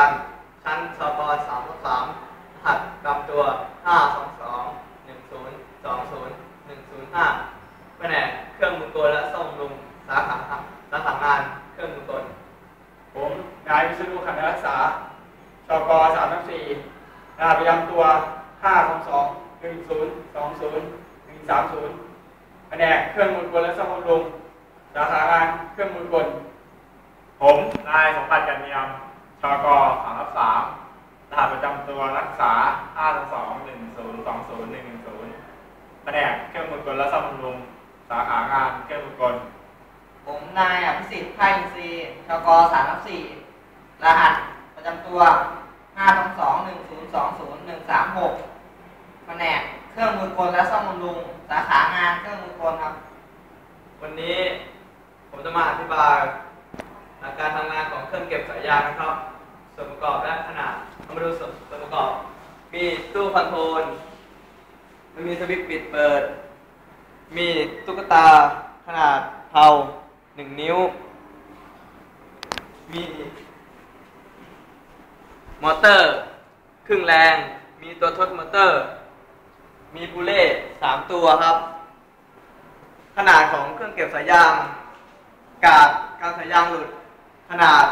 การชั้นชปสามสามรหัสตามตัวห้าสองสองหนึ่งศูนย์สองศูนย์หนึ่งศูนย์ห้าแผนกเครื่องมือกลและซ่อมบำรุงสาขาสาขางานเครื่องมือกล ผมนายวิศนุขันธรักษาชกสามสี่รหัสประจำตัวห้าสองสองหนึ่งศูนย์สองศูนย์หนึ่งสามศูนย์แผนกเครื่องมือกลและซ่อมบำรุงสาขางานเครื่องมือกลผมนายสมบัติกันเนียม ชกสามสามรหัสประจำตัวรักษา5 2 1 0 2 0 1 1 0แผนกเครื่องมือกลและซ่อมบำรุงสาขางานเครื่องมือกล ผมนายอภิสิทธิ์ไพอินทรีย์ชกสามสี่รหัสประจำตัวห้าสองสองหนึ่งศูนย์สองศูนย์หนึ่งสามหกแผนกเครื่องมือกลและซ่อมบำรุงสาขางานเครื่องมือกลครับ วันนี้ผมจะมาอธิบายหลักการทำงานของเครื่องเก็บสายยางนะครับ ส่วนประกอบและขนาดเรามาดูส่วนประกอบ มีตู้คอนโทรลมันมีสวิตช์ปิดเปิด มีตุ๊กตาขนาดเท่าหนึ่งนิ้ว มีมอเตอร์ ครึ่งแรง มีตัวทดมอเตอร์ มีบูเล่สามตัวครับ ขนาดของเครื่องเก็บสายยาง กาดการสายยางหลุด ขนาด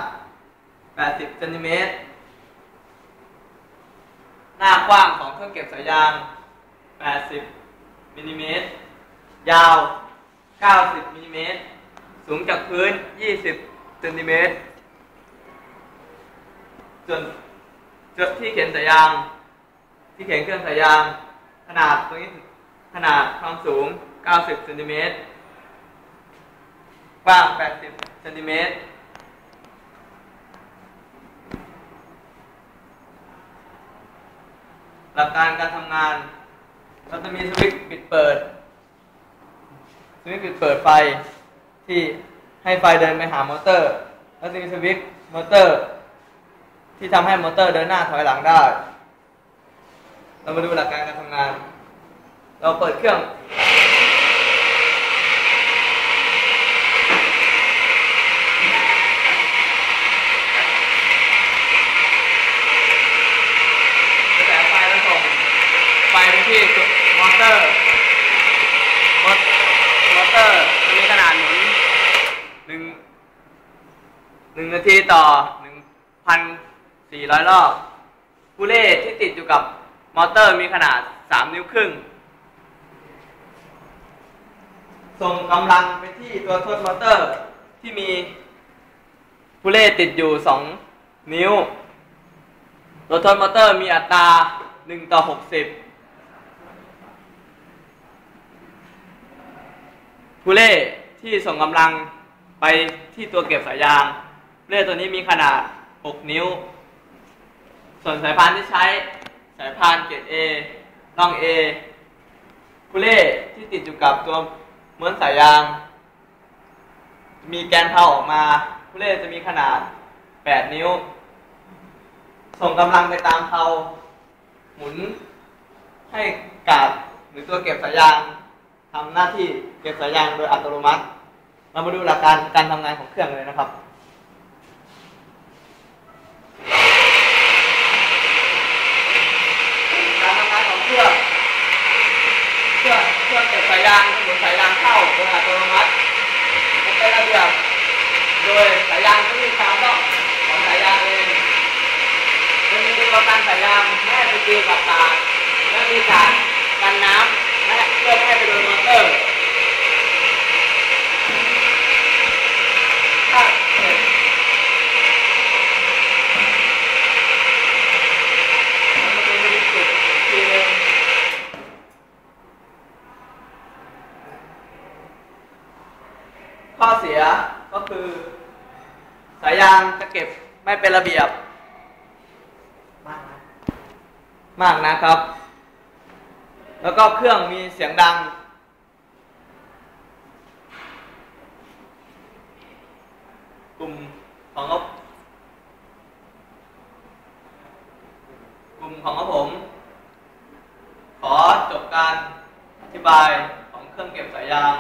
80เซนติเมตร หน้ากว้างของเครื่องเก็บสายยาง 80มิลลิเมตร ยาว 90มิลลิเมตร สูงจากพื้น 20เซนติเมตร ส่วนจุดที่เขียนสายยาง ที่เขียนเครื่องสายยาง ขนาดตรงนี้ขนาดความสูง 90เซนติเมตรกว้าง 80เซนติเมตร หลักการการทำงานเราจะมีสวิตช์ปิดเปิด สวิตช์ปิดเปิดไฟที่ให้ไฟเดินไปหามอเตอร์ แล้วจะมีสวิตช์มอเตอร์ ที่ทำให้มอเตอร์เดินหน้าถอยหลังได้ เรามาดูหลักการการทำงาน เราเปิดเครื่อง กระแสไฟแล้วส่งไฟไป ที่มอเตอร์มอเตอร์มีขนาดหมุนหนึ่งหนึ่งนาทีต่อหนึ่งพันสี่ร้อยรอบกูเล่ที่ติดอยู่กับมอเตอร์มีขนาดสามนิ้วครึ่ง ส่งกำลังไปที่ตัวทดมอเตอร์ที่มีกูเล่ติดอยู่สองนิ้วรถทนมอเตอร์มีอัตรา1ต่อ 60 ผู้เล่ที่ส่งกำลังไปที่ตัวเก็บสายยางเล่ตัวนี้มีขนาด 6 นิ้ว ส่วนสายพานที่ใช้สายพานเกรด A ร่อง A ผู้เล่ที่ติดอยู่กับตัวม้วนสายยาง มีแกนเพาออกมาผู้เล่จะมีขนาด 8 นิ้ว ส่งกำลังไปตามเพาหมุนให้กาดหรือตัวเก็บสายยาง ทำหน้าที่เก็บสายยางโดยอัตโนมัติ เรามาดูหลักการการทำงานของเครื่องเลยนะครับการทำงานของเครื่องเครื่องเครื่องเก็บสายยางหมุนสายยางเข้าโดยอัตโนมัติเป็นระเบียบโดยสายยางจะมีตามต้องของสายยางเองจะมีตัวกันสายยางไม่ไปตีกับตาและมีการกันน้ำและเพื่อไม่ให้ไปโดนมอเตอร์ถ้าเห็นมันจะเป็นจุดอีกทีหนึง ข้อเสียก็คือ สายยางจะเก็บไม่เป็นระเบียบ มากนะมากนะครับ แล้วก็เครื่องมีเสียงดัง กลุ่มของเขากลุ่มของผม ขอจบการอธิบายของเครื่องเก็บสายยาง